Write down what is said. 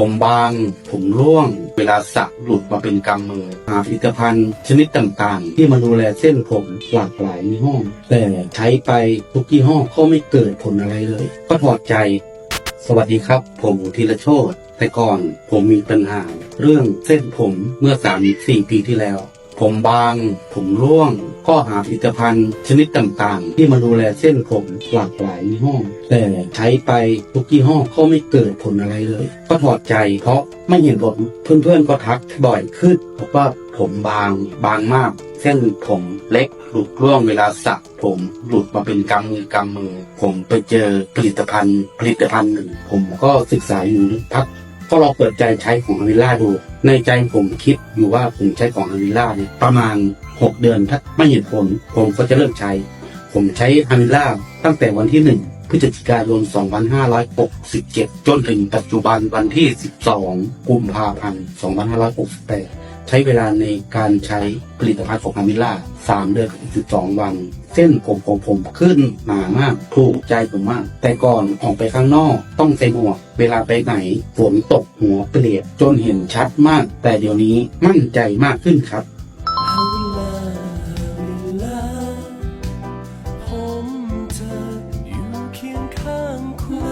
ผมบาง ผมร่วง เวลาสระหลุดมาเป็นกำมือ หาผลิตภัณฑ์ชนิดต่างๆ ที่มาดูแลเส้นผมหลากหลายยี่ห้อ แต่ใช้ไปทุกยี่ห้อก็ไม่เกิดผลอะไรเลย ก็ถอดใจ สวัสดีครับ ผมธีรโชตแต่ก่อนผมมีปัญหา เรื่องเส้นผมเมื่อ3 4ปีที่แล้ว ผมบาง ผมร่วง ก็หาผลิตภัณฑ์ชนิดต่างๆ ที่มาดูแลเส้นผมหลากหลายยี่ห้อ แต่ใช้ไปทุกยี่ห้อก็ไม่เกิดผลอะไรเลย ก็ถอดใจเพราะไม่เห็นผลเพื่อนๆก็ทักบ่อยขึ้นบอกว่าผมบางบางมาก เส้นผมเล็กหลุดร่วงเวลาสระผมหลุดมาเป็นกำมือกำมือ ผมไปเจอผลิตภัณฑ์ ผลิตภัณฑ์หนึ่ง ผมก็ศึกษาอยู่พัก ก็ลองเปิดใจใช้ของฮาวิล่าดู ในใจผมคิดอยู่ว่าผมใช้ของฮาวิล่าเนี่ยประมาณ 6 เดือนถ้าไม่เห็นผลผมก็จะเลิกใช้ ผมใช้ฮาวิล่าตั้งแต่วันที่ 1 พฤศจิกายน 2567 จนถึงปัจจุบันวันที่ 12 กุมภาพันธ์ 2568 ใช้เวลาในการใช้ผลิตภัณฑ์ของอามิล่า3เดือน12 วัน เส้นผมของผมขึ้นหนามากถูกใจผมมาก แต่ก่อนออกไปข้างนอกต้องใส่หมวก เวลาไปไหนฝนตกหัวเปรียบจนเห็นชัดมาก แต่เดี๋ยวนี้มั่นใจมากขึ้นครับผมเธออยู่เคียงข้างคุณ